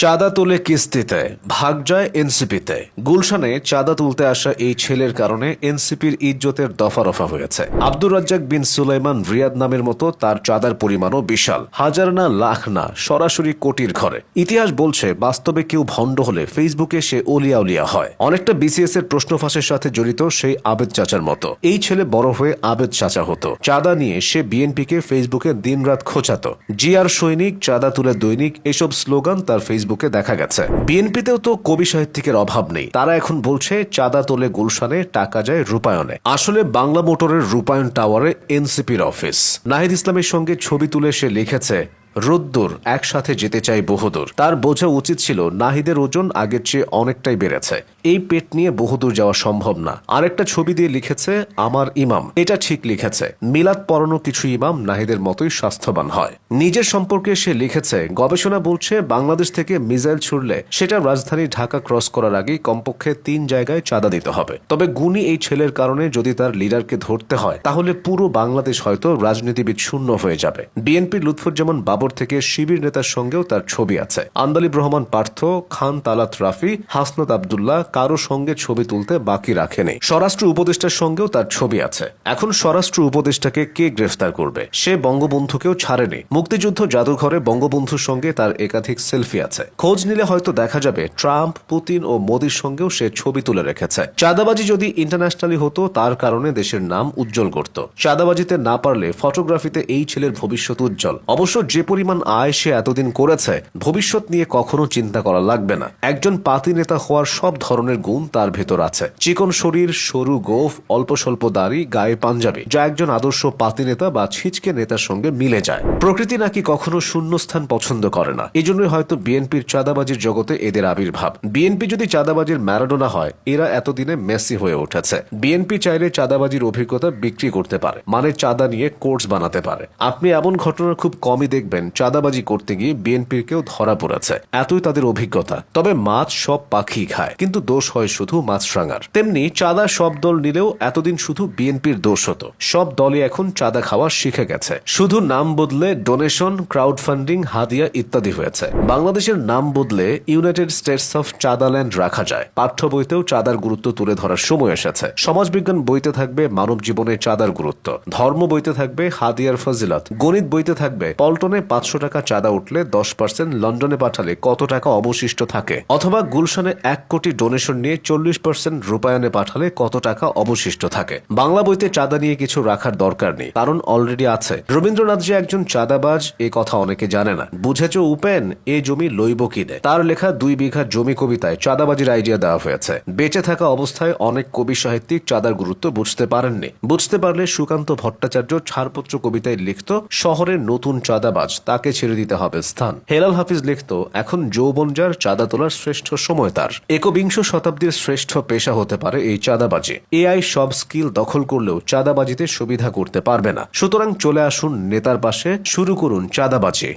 চাঁদা তুলে কিস্তিতে, ভাগ যায় এনসিপিতে। গুলশানে চাঁদা তুলতে আসা এই ছেলের কারণে এনসিপির ইজ্জতের দফা রফা হয়েছে। আব্দুর রাজ্জাক বিন সুলাইমান রিয়াদ নামের মতো তার চাঁদার পরিমাণও বিশাল। হাজার না, লাখ না, সরাসরি কোটির ঘরে। ইতিহাস বলছে, বাস্তবে কেউ ভণ্ড হলে ফেসবুকে সে ওলিয়া উলিয়া হয়। অনেকটা বিসিএস এর প্রশ্ন ফাঁসের সাথে জড়িত সেই আবেদ চাচার মতো। এই ছেলে বড় হয়ে আবেদ চাচা হতো। চাঁদা নিয়ে সে বিএনপিকে ফেসবুকে দিনরাত খোঁচাতো। জিআর সৈনিক, চাঁদা তুলে দৈনিক, এসব স্লোগান তার ফেসবুকে দেখা গেছে। বিএনপিতেও তো কবি সাহিত্যিকের অভাব নেই। তারা এখন বলছে, চাঁদা তোলে গুলশানে, টাকা যায় রূপায়ণে। আসলে বাংলা মোটরের রূপায়ণ টাওয়ারে এনসিপির অফিস। নাহিদ ইসলামের সঙ্গে ছবি তুলে সে লিখেছে রোদ্দুর একসাথে যেতে চাই বহুদূর। তার বোঝা উচিত ছিল নাহিদের ওজন আগের চেয়ে অনেকটাই বেড়েছে। এই পেট নিয়ে বহুদূর যাওয়া সম্ভব না। আরেকটা ছবি দিয়ে লিখেছে, আমার ইমাম। এটা ঠিক লিখেছে। মিলাদ পড়ানো কিছু ইমাম নাহিদের মতোই স্বাস্থ্যবান হয়। নিজের সম্পর্কে সে লিখেছে, গবেষণা বলছে বাংলাদেশ থেকে মিসাইল ছুড়লে সেটা রাজধানী ঢাকা ক্রস করার আগেই কমপক্ষে তিন জায়গায় চাঁদা দিতে হবে। তবে গুণী এই ছেলের কারণে যদি তার লিডারকে ধরতে হয়, তাহলে পুরো বাংলাদেশ হয়তো রাজনীতিবিদ শূন্য হয়ে যাবে। বিএনপির লুৎফুজ্জামান বাবর থেকে শিবির নেতার সঙ্গেও তার ছবি আছে। আন্দালিব রহমান পার্থ, খান তালাত রাফি, হাসনাত আবদুল্লাহ কারও সঙ্গে ছবি তুলতে বাকি রাখেনি। স্বরাষ্ট্র উপদেষ্টার সঙ্গেও তার ছবি আছে। এখন স্বরাষ্ট্র উপদেষ্টাকে কে গ্রেফতার করবে? সে বঙ্গবন্ধুকেও ছাড়েনি। মুক্তিযুদ্ধ জাদুঘরে বঙ্গবন্ধুর সঙ্গে তার একাধিক সেলফি আছে। খোঁজ নিলে হয়তো দেখা যাবে ট্রাম্প, পুতিন ও মোদির সঙ্গেও সে ছবি তুলে রেখেছে। চাঁদাবাজি যদি ইন্টারন্যাশনালি হতো, তার কারণে দেশের নাম উজ্জ্বল করত। চাঁদাবাজিতে না পারলে ফটোগ্রাফিতে এই ছেলের ভবিষ্যৎ উজ্জ্বল। অবশ্য যে পরিমাণ আয় সে এতদিন করেছে, ভবিষ্যৎ নিয়ে কখনো চিন্তা করা লাগবে না। একজন পাতি নেতা হওয়ার সব ধরনের গুণ তার ভেতর আছে। চিকন শরীর, সরু গোফ, অল্প স্বল্প দাড়ি, গায়ে পাঞ্জাবি, যা একজন আদর্শ পাতি নেতা বা ছিচকে নেতার সঙ্গে মিলে যায়। প্রকৃতি নাকি কখনো শূন্যস্থান পছন্দ করে না। এই জন্যই হয়তো বিএনপির চাঁদাবাজির জগতে এদের আবির্ভাব। বিএনপি যদি চাঁদাবাজির ম্যারাডোনা হয়, এরা এতদিনে মেসি হয়ে উঠেছে। বিএনপি চাইলে চাঁদাবাজির অভিজ্ঞতা বিক্রি করতে পারে মানে চাঁদা নিয়ে কোর্স বানাতে পারে। আপনি এমন ঘটনা খুব কমই দেখবেন চাঁদাবাজি করতে গিয়ে বিএনপির কেউ ধরা পড়েছে। এতই তাদের অভিজ্ঞতা। তবে মাছ সব পাখি খায়, কিন্তু দোষ হয় শুধু মাছরাঙার তেমনি চাঁদা সব দল নিলেও এতদিন শুধু বিএনপির দোষ হতো। সব দলই এখন চাঁদা খাওয়া শিখে গেছে। শুধু নাম বদলে ডোনেশন ক্রাউড ফান্ডিং হাদিয়া ইত্যাদি হয়েছে। বাংলাদেশের নাম বদলে ইউনাইটেড স্টেটস অফ চাঁদাল্যান্ড রাখা যায়। পাঠ্য বইতেও চাঁদার গুরুত্ব তুলে ধরার সময় এসেছে। সমাজবিজ্ঞান বইতে থাকবে মানব জীবনে চাঁদার গুরুত্ব। ধর্ম বইতে থাকবে হাদিয়ার ফজিলত। গণিত বইতে থাকবে পল্টনে পাঁচশো টাকা চাঁদা উঠলে দশ পার্সেন্ট লন্ডনে পাঠালে কত টাকা অবশিষ্ট থাকে? অথবা গুলশানে এক কোটি ডোনেশন নিয়ে চল্লিশ পার্সেন্ট রূপায়ণে পাঠালে কত টাকা অবশিষ্ট থাকে? বাংলা বইতে চাঁদা নিয়ে কিছু রাখার দরকার নেই, কারণ অলরেডি আছে। রবীন্দ্রনাথ যে একজন চাঁদাবাজ, এ কথা অনেকে জানে না। বুঝেছ উপেন, এ জমি লইব কিনে? তার লেখা দুই বিঘা জমি কবিতায় চাঁদাবাজির আইডিয়া দেওয়া হয়েছে। বেঁচে থাকা অবস্থায় অনেক কবি সাহিত্যিক চাঁদার গুরুত্ব বুঝতে পারেননি। বুঝতে পারলে সুকান্ত ভট্টাচার্য ছাড়পত্র কবিতায় লিখত শহরের নতুন চাঁদাবাজ তাকে ছেড়ে দিতে হবে স্থান। হেলাল হাফিজ লিখত, এখন যৌবন যার চাঁদা তোলার শ্রেষ্ঠ সময় তার। একবিংশ শতাব্দীর শ্রেষ্ঠ পেশা হতে পারে এই চাঁদাবাজি। এআই সব স্কিল দখল করলেও চাঁদাবাজিতে সুবিধা করতে পারবে না। সুতরাং চলে আসুন নেতার পাশে, শুরু করুন চাঁদাবাজি।